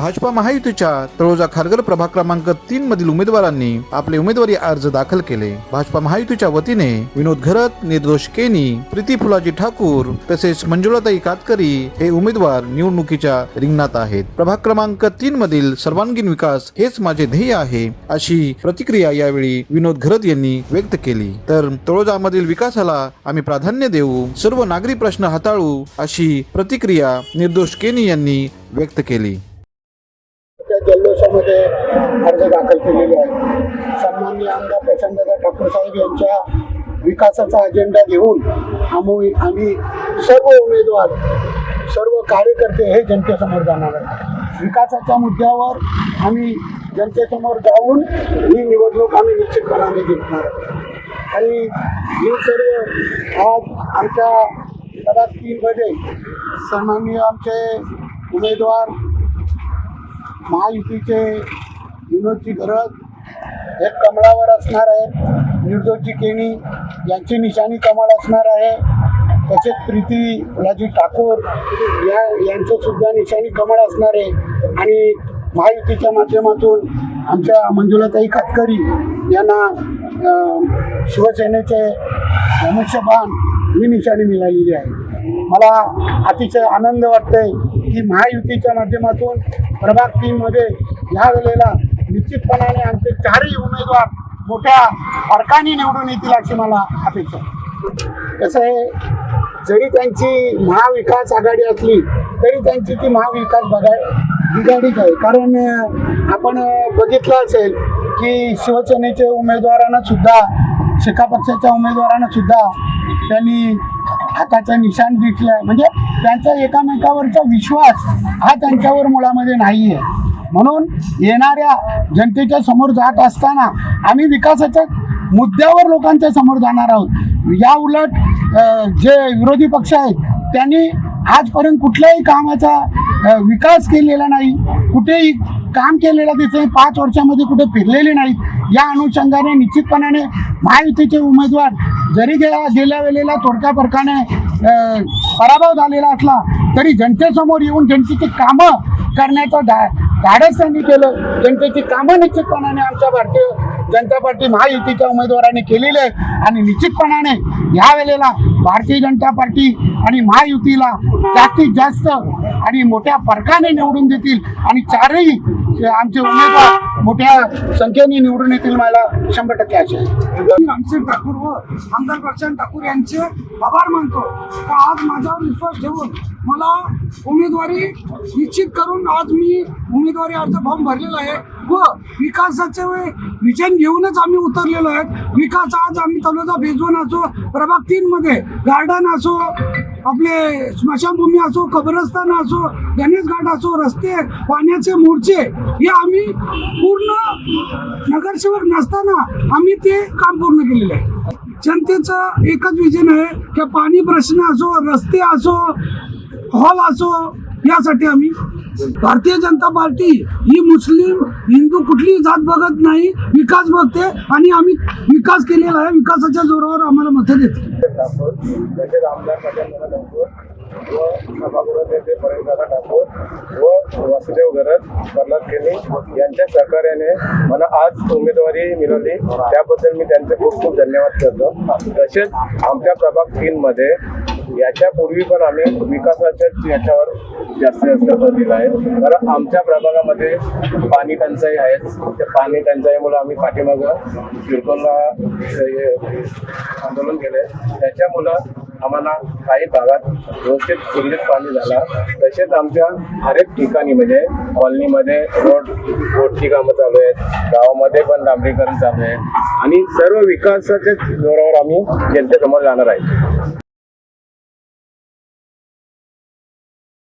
भाजपा महायुतीच्या तळोजा खारगर प्रभाग क्रमांक तीन मधील उमेदवारांनी आपले उमेदवारी अर्ज दाखल केले. भाजपा महायुतीच्या वतीने विनोद घरत निर्दोष केनी प्रीती फुलाजी ठाकूर तसेच मंजुळाताई कातकरी हे उमेदवार निवडणुकीच्या रिंगणात आहेत. प्रभाग क्रमांक तीन मधील सर्वांगीण विकास हेच माझे ध्येय आहे अशी प्रतिक्रिया यावेळी विनोद घरत यांनी व्यक्त केली. तर तळोजामधील विकासाला आम्ही प्राधान्य देऊ सर्व नागरी प्रश्न हाताळू अशी प्रतिक्रिया निर्दोष केनी यांनी व्यक्त केली. जल्लोषामध्ये अर्ज दाखल केलेले आहे सन्माननीय आमदार प्रचंडदा ठाकूर साहेब यांच्या विकासाचा अजेंडा घेऊन आम्ही आम्ही सर्व उमेदवार सर्व कार्यकर्ते हे जनतेसमोर जाणार आहे विकासाच्या मुद्द्यावर आम्ही जनतेसमोर जाऊन ही निवडणूक आम्ही निश्चितपणाने जिंकणार आणि हे सर्व आज आमच्या तीनमध्ये सन्माननीय आमचे उमेदवार महायुतीचे विनोदची गरज हे कमळावर असणार आहे निर्दोषजी केणी यांची निशाणी कमळ असणार आहे. तसेच प्रीती फुलाजी ठाकूर या यांचं सुद्धा निशाणी कमळ असणार आहे. आणि महायुतीच्या माध्यमातून आमच्या मंजुलाताई कातकरी यांना शिवसेनेचे धनुष्यबाण ही निशाणी मिळालेली आहे. मला अतिशय आनंद वाटतंय की महायुतीच्या माध्यमातून प्रभाग तीनमध्ये ह्या वेळेला निश्चितपणाने आमचे चारही उमेदवार मोठ्या फरकाने निवडून येतील अशी मला अपेक्षा कसं आहे जरी त्यांची महाविकास आघाडी असली तरी त्यांची ती महाविकास बघा बिघाडीच आहे कारण आपण बघितलं असेल की शिवसेनेच्या उमेदवारांना सुद्धा शेका पक्षाच्या उमेदवारांना सुद्धा त्यांनी हाताचं निशाण दिसलं म्हणजे त्यांचा एकामेकावरचा विश्वास हा त्यांच्यावर मुळामध्ये नाही आहे म्हणून येणाऱ्या जनतेच्या समोर जात असताना आम्ही विकासाच्या मुद्द्यावर लोकांच्या समोर जाणार आहोत. या उलट जे विरोधी पक्ष आहेत त्यांनी आजपर्यंत कुठल्याही कामाचा विकास केलेला नाही. कुठेही काम केलेलं दिसत पाच वर्षामध्ये कुठे फिरलेले नाहीत. या अनुषंगाने निश्चितपणाने महायुतीचे उमेदवार जरी गेल्या गेल्या वेळेला थोडक्या फरकाने पराभव झालेला असला तरी जनतेसमोर येऊन जनतेची कामं करण्याचं धा धाडस त्यांनी केलं. जनतेची कामं निश्चितपणाने आमच्या भारतीय जनता पार्टी महायुतीच्या उमेदवारांनी केलेली आहे आणि निश्चितपणाने या वेळेला भारतीय जनता पार्टी आणि महायुतीला जास्तीत जास्त आणि मोठ्या फरकाने निवडून देतील. आणि चारही आमचे उमेदवार मोठ्या संख्येने निवडून येतील मला शंभर टक्के आशा आहे. रामसिंग ठाकूर व आमदार प्रशांत ठाकूर यांचे आभार मानतो. का आज माझ्यावर विश्वास ठेवून मला उमेदवारी निश्चित करून आज मी उमेदवारी अर्ज फॉर्म भरलेला आहे व विकासाचे विजन घेऊनच आम्ही उतरलेलो आहेत. विकास आज आम्ही तालुका बेजवण असो प्रभाग तीन मध्ये गार्डन असो आपले स्मशानभूमी असो कब्रस्तान असो गणेश घाट असो रस्ते पाण्याचे मोर्चे हे आम्ही पूर्ण नगरसेवक नसताना आम्ही ते काम पूर्ण केलेलं आहे. जनतेचं एकच विजन आहे की पाणी प्रश्न असो रस्ते असो हॉल असो यासाठी आम्ही भारतीय जनता पार्टी ही मुस्लिम हिंदू कुठलीही जात बघत नाही विकास बघते आणि आम्ही विकास केलेला आहे. विकासाच्या जोरावर आम्हाला मत देते. तसेच व सभागृह नेते परेशदादा ठाकूर व वासुदेव गरज प्रल्हाद केनी यांच्या सहकार्याने मला आज उमेदवारी मिळवली त्याबद्दल मी त्यांचे खूप खूप धन्यवाद करतो. तसेच आमच्या प्रभाग तीनमध्ये याच्यापूर्वी पण आम्ही विकासाच्याच याच्यावर जास्तीत जास्त भर दिला आहे. कारण आमच्या प्रभागामध्ये पाणी टंचाई आहेच. त्या पाणी टंचाईमुळे आम्ही पाठीमागं किरकोळला आंदोलन आंदोलन केले त्याच्यामुळं आम्हाला काही भागात व्यवस्थित सुरळीत पाणी झाला. तसेच आमच्या हरेक ठिकाणी म्हणजे कॉलनीमध्ये रोड रोडची कामं चालू आहेत. गावामध्ये पण डांबरीकरण चालू आहे. आणि सर्व विकासाच्या जोरावर आम्ही जनतेसमोर जाणार आहे.